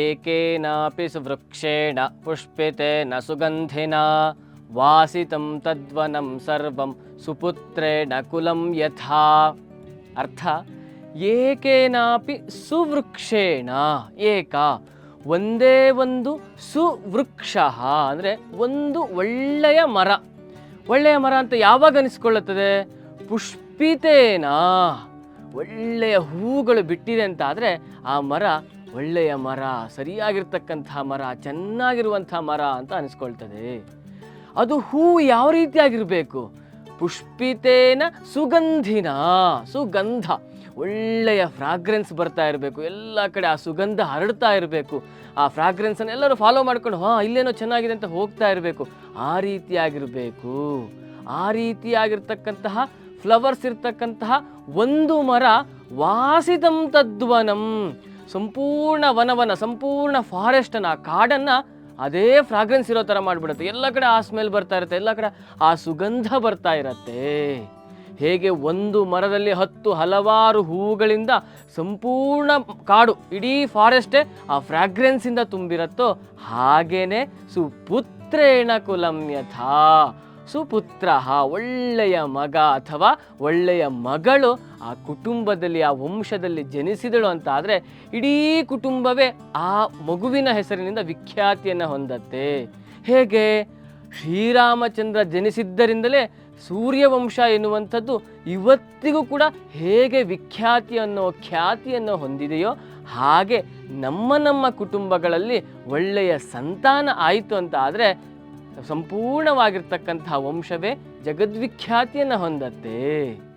ಏಕೇನಾಪಿ ಸುವೃಕ್ಷೇಣ ಪುಷ್ಪಿತೇನ ಸುಗಂಧಿನ ವಾಸಿತಂ ತದ್ವನಂ ಸರ್ವಂ ಸುಪುತ್ರೇಣ ಕುಲಂ ಯಥಾ ಅರ್ಥ ಏಕೇನಾಪಿ ಸುವೃಕ್ಷೇಣ ಏಕ ಒಂದೇ ಒಂದು ಸುವೃಕ್ಷ, ಅಂದರೆ ಒಂದು ಒಳ್ಳೆಯ ಮರ. ಒಳ್ಳೆಯ ಮರ ಅಂತ ಯಾವಾಗ ಅನಿಸ್ಕೊಳ್ಳುತ್ತದೆ? ಪುಷ್ಪಿತೇನ, ಒಳ್ಳೆಯ ಹೂಗಳು ಬಿಟ್ಟಿದೆ ಅಂತ ಆದರೆ ಆ ಮರ ಒಳ್ಳೆಯ ಮರ ಸರಿಯಾಗಿರ್ತಕ್ಕಂಥ ಮರ ಚೆನ್ನಾಗಿರುವಂಥ ಮರ ಅಂತ ಅನಿಸ್ಕೊಳ್ತದೆ. ಅದು ಹೂ ಯಾವ ರೀತಿಯಾಗಿರಬೇಕು? ಪುಷ್ಪಿತೇನ ಸುಗಂಧಿನ, ಸುಗಂಧ. ಒಳ್ಳೆಯ ಫ್ರಾಗ್ರೆನ್ಸ್ ಬರ್ತಾ ಇರಬೇಕು. ಎಲ್ಲ ಕಡೆ ಆ ಸುಗಂಧ ಹರಡ್ತಾ ಇರಬೇಕು. ಆ ಫ್ರಾಗ್ರೆನ್ಸನ್ನು ಎಲ್ಲರೂ ಫಾಲೋ ಮಾಡ್ಕೊಂಡು, ಹಾಂ, ಇಲ್ಲೇನೋ ಚೆನ್ನಾಗಿದೆ ಅಂತ ಹೋಗ್ತಾ ಇರಬೇಕು. ಆ ರೀತಿಯಾಗಿರಬೇಕು. ಆ ರೀತಿಯಾಗಿರ್ತಕ್ಕಂತಹ ಫ್ಲವರ್ಸ್ ಇರ್ತಕ್ಕಂತಹ ಒಂದು ಮರ ವಾಸಿತಂ ತದ್ವನಂ. ಸಂಪೂರ್ಣ ವನವನ ಸಂಪೂರ್ಣ ಫಾರೆಸ್ಟನ್ನು ಆ ಕಾಡನ್ನು ಅದೇ ಫ್ರಾಗ್ರೆನ್ಸ್ ಇರೋ ಥರ ಮಾಡಿಬಿಡುತ್ತೆ. ಎಲ್ಲ ಕಡೆ ಆ ಸ್ಮೆಲ್ ಬರ್ತಾ ಇರುತ್ತೆ, ಎಲ್ಲ ಕಡೆ ಆ ಸುಗಂಧ ಬರ್ತಾ ಇರತ್ತೆ. ಹೇಗೆ ಒಂದು ಮರದಲ್ಲಿ ಹತ್ತು ಹಲವಾರು ಹೂಗಳಿಂದ ಸಂಪೂರ್ಣ ಕಾಡು, ಇಡೀ ಫಾರೆಸ್ಟೇ ಆ ಫ್ರಾಗ್ರೆನ್ಸಿಂದ ತುಂಬಿರತ್ತೋ, ಹಾಗೇನೆ ಸುಪುತ್ರೇಣ ಕುಲಂ ಯಥಾ ಸುಪುತ್ರ ಒಳ್ಳೆಯ ಮಗ ಅಥವಾ ಒಳ್ಳೆಯ ಮಗಳು ಆ ಕುಟುಂಬದಲ್ಲಿ, ಆ ವಂಶದಲ್ಲಿ ಜನಿಸಿದಳು ಅಂತ ಆದರೆ ಇಡೀ ಕುಟುಂಬವೇ ಆ ಮಗುವಿನ ಹೆಸರಿನಿಂದ ವಿಖ್ಯಾತಿಯನ್ನು ಹೊಂದತ್ತೆ. ಹೇಗೆ? ಶ್ರೀರಾಮಚಂದ್ರ ಜನಿಸಿದ್ದರಿಂದಲೇ ಸೂರ್ಯವಂಶ ಎನ್ನುವಂಥದ್ದು ಇವತ್ತಿಗೂ ಕೂಡ ಹೇಗೆ ವಿಖ್ಯಾತಿ ಅನ್ನೋ ಖ್ಯಾತಿಯನ್ನು ಹೊಂದಿದೆಯೋ ಹಾಗೆ ನಮ್ಮ ನಮ್ಮ ಕುಟುಂಬಗಳಲ್ಲಿ ಒಳ್ಳೆಯ ಸಂತಾನ ಆಯಿತು ಅಂತ ಆದರೆ ಸಂಪೂರ್ಣವಾಗಿರ್ತಕ್ಕಂತಹ ವಂಶವೇ ಜಗದ್ವಿಖ್ಯಾತಿಯನ್ನು ಹೊಂದತ್ತೆ.